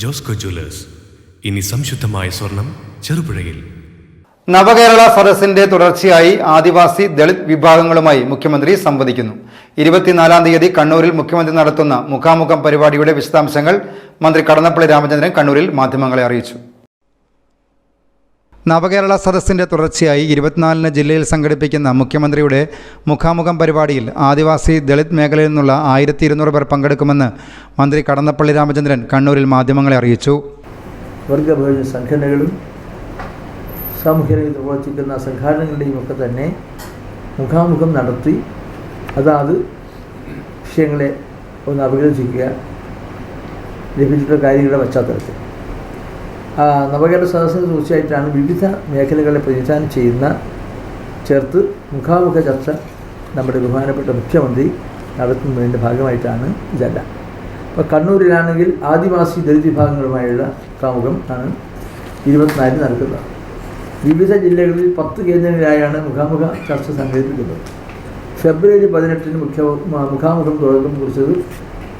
Josco Jewellers. ഇനി സംശുദ്ധമായ സ്വർണം ചെറുപുഴയിൽ. നവകേരള സദസ്സിന്റെ തുടർച്ചയായി ആദിവാസി ദളിത് വിഭാഗങ്ങളുമായി മുഖ്യമന്ത്രി സംവദിക്കുന്നു. ഇരുപത്തിനാലാം തീയതി കണ്ണൂരിൽ മുഖ്യമന്ത്രി നടത്തുന്ന മുഖാമുഖം പരിപാടിയുടെ വിശദാംശങ്ങൾ മന്ത്രി കടന്നപ്പള്ളി രാമചന്ദ്രൻ കണ്ണൂരിൽ മാധ്യമങ്ങളെ അറിയിച്ചു. നവകേരള സദസ്സിന്റെ തുടർച്ചയായി ഇരുപത്തിനാലിന് ജില്ലയിൽ സംഘടിപ്പിക്കുന്ന മുഖ്യമന്ത്രിയുടെ മുഖാമുഖം പരിപാടിയിൽ ആദിവാസി ദളിത് മേഖലയിൽ നിന്നുള്ള ആയിരത്തി ഇരുന്നൂറ് പേർ പങ്കെടുക്കുമെന്ന് മന്ത്രി കടന്നപ്പള്ളി രാമചന്ദ്രൻ കണ്ണൂരിൽ മാധ്യമങ്ങളെ അറിയിച്ചു. വർഗബഹുജന സംഘടനകളും സാമൂഹ്യ രംഗത്ത് പ്രവർത്തിക്കുന്ന സംഘടനകളുടെയും ഒക്കെ തന്നെ മുഖാമുഖം നടത്തി അതാത് വിഷയങ്ങളെ ഒന്ന് അപഗ്രഥിക്കുക ലഭിച്ചിട്ടുള്ള കാര്യങ്ങളുടെ പശ്ചാത്തലത്തിൽ. നവകേരള സദസ്സിന് തീർച്ചയായിട്ടാണ് വിവിധ മേഖലകളെ പ്രതിനിധാനം ചെയ്യുന്ന ചേർത്ത് മുഖാമുഖ ചർച്ച നമ്മുടെ ബഹുമാനപ്പെട്ട മുഖ്യമന്ത്രി നടത്തുന്നതിന്റെ ഭാഗമായിട്ടാണ് ഇതല്ല. അപ്പോൾ കണ്ണൂരിലാണെങ്കിൽ ആദിവാസി ദളിത് വിഭാഗങ്ങളുമായുള്ള മുഖാമുഖം ആണ് ഇരുപത്തിനാലിന് നടക്കുന്നത്. വിവിധ ജില്ലകളിൽ പത്ത് കേന്ദ്രങ്ങളിലായാണ് മുഖാമുഖ ചർച്ച സംഘടിപ്പിക്കുന്നത്. ഫെബ്രുവരി പതിനെട്ടിന് മുഖ്യ മുഖാമുഖം തുടക്കം കുറിച്ചത്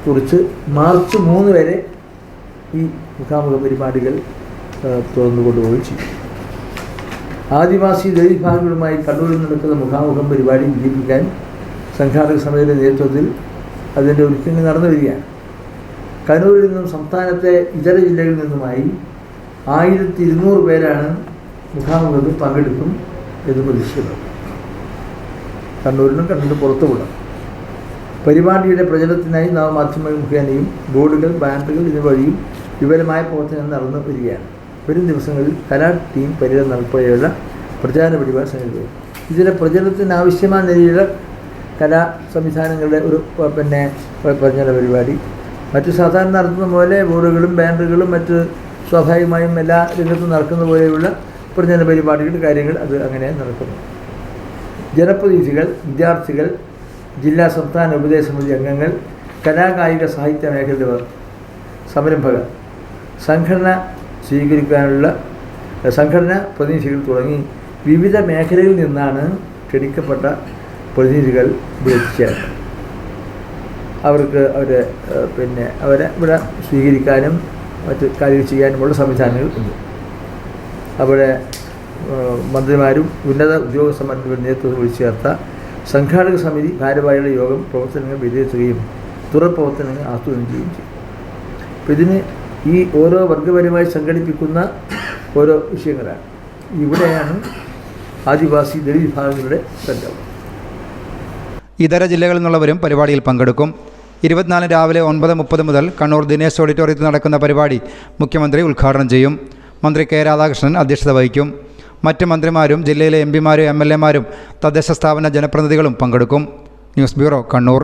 കുറിച്ച് മാർച്ച് മൂന്ന് വരെ ഈ മുഖാമുഖ പരിപാടികൾ തുറന്നു കൊണ്ടുപോവുകയും ചെയ്യും ആദിവാസി ദളിത് വിഭാഗങ്ങളുമായി കണ്ണൂരിൽ നടക്കുന്ന മുഖാമുഖം പരിപാടി വിജയിപ്പിക്കാൻ സംഘാടക സമിതിയുടെ നേതൃത്വത്തിൽ അതിന്റെ ഒരുക്കങ്ങൾ നടന്നു വരികയാണ് കണ്ണൂരിൽ നിന്നും സംസ്ഥാനത്തെ ഇതര ജില്ലകളിൽ നിന്നുമായി ആയിരത്തി ഇരുന്നൂറ് പേരാണ് മുഖാമുഖത്തിൽ പങ്കെടുക്കും എന്ന് പ്രതീക്ഷിക്കുന്നത് കണ്ണൂരിനും കണ്ണൂരിന് പുറത്തുമുള്ള പരിപാടിയുടെ പ്രചരണത്തിനായി നവമാധ്യമ മുഖേനയും ബോർഡുകൾ ബാനറുകൾ ഇതുവഴിയും വിപുലമായ പ്രവർത്തനം നടന്നു വരികയാണ്. വരും ദിവസങ്ങളിൽ കലാ ടീം പര്യടനം ഉൾപ്പെടെയുള്ള പ്രചാരണ പരിപാടി സംഘടിപ്പിക്കും. ഇതിലെ പ്രചരണത്തിന് ആവശ്യമായ നിലയിലുള്ള കലാ സംവിധാനങ്ങളുടെ ഒരു പിന്നെ പ്രചരണ പരിപാടി. മറ്റു സാധാരണ നടത്തുന്ന പോലെ ബോർഡുകളും ബാനറുകളും മറ്റ് സ്വാഭാവികമായും എല്ലാ രംഗത്തും നടക്കുന്ന പോലെയുള്ള പ്രചരണ പരിപാടികളുടെ കാര്യങ്ങൾ അത് അങ്ങനെ നടക്കുന്നു. ജനപ്രതിനിധികൾ വിദ്യാർത്ഥികൾ ജില്ലാ സംസ്ഥാന ഉപദേശ സമിതി അംഗങ്ങൾ കലാകായിക സാഹിത്യ മേഖലയിലുള്ളവർ സംരംഭകർ സംഘടന സ്വീകരിക്കാനുള്ള സംഘടന പ്രതിനിധികൾ തുടങ്ങി വിവിധ മേഖലയിൽ നിന്നാണ് ക്ഷണിക്കപ്പെട്ട പ്രതിനിധികൾ ഇവിടെ അവർക്ക് അവരെ പിന്നെ അവരെ ഇവിടെ സ്വീകരിക്കാനും മറ്റ് കാര്യങ്ങൾ ചെയ്യാനുമുള്ള സംവിധാനങ്ങൾ ഉണ്ട്. അവിടെ മന്ത്രിമാരും ഉന്നത ഉദ്യോഗസ്ഥന്മാരുടെ നേതൃത്വം വിളിച്ചു ചേർത്ത സംഘാടക സമിതി ഭാരവാഹികളുടെ യോഗം പ്രവർത്തനങ്ങൾ വിലയിരുത്തുകയും തുടർ പ്രവർത്തനങ്ങൾ ആസൂത്രണം ചെയ്യും അപ്പോൾ ഇതിന് ഈ ഓരോ വർഗപരമായി സംഘടിപ്പിക്കുന്ന ഓരോ വിഷയങ്ങളാണ്. ഇവിടെയാണ് ആദിവാസി ദളിത് വിഭാഗങ്ങളുടെ സംഗമം ഇതര ജില്ലകളിൽ നിന്നുള്ളവരും പരിപാടിയിൽ പങ്കെടുക്കും. ഇരുപത്തിനാല് രാവിലെ ഒൻപത് മുപ്പത് മുതൽ കണ്ണൂർ ദിനേശ് ഓഡിറ്റോറിയത്തിൽ നടക്കുന്ന പരിപാടി മുഖ്യമന്ത്രി ഉദ്ഘാടനം ചെയ്യും. മന്ത്രി കെ രാധാകൃഷ്ണൻ അധ്യക്ഷത വഹിക്കും. മറ്റ് മന്ത്രിമാരും ജില്ലയിലെ എം പിമാരും എം എൽ എമാരും തദ്ദേശ സ്ഥാപന ജനപ്രതിനിധികളും പങ്കെടുക്കും. News bureau Kannur.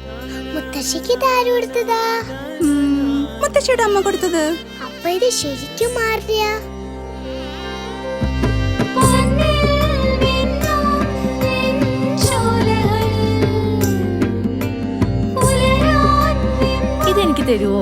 മുത്തശ്ശിക്ക് ഇത് ആര് കൊടുത്തതാ? മുത്തശ്ശിയുടെ അമ്മ കൊടുത്തത്. അപ്പൊ ഇത് ശരിക്കും മാറിയ? ഇതെനിക്ക് തരുവോ?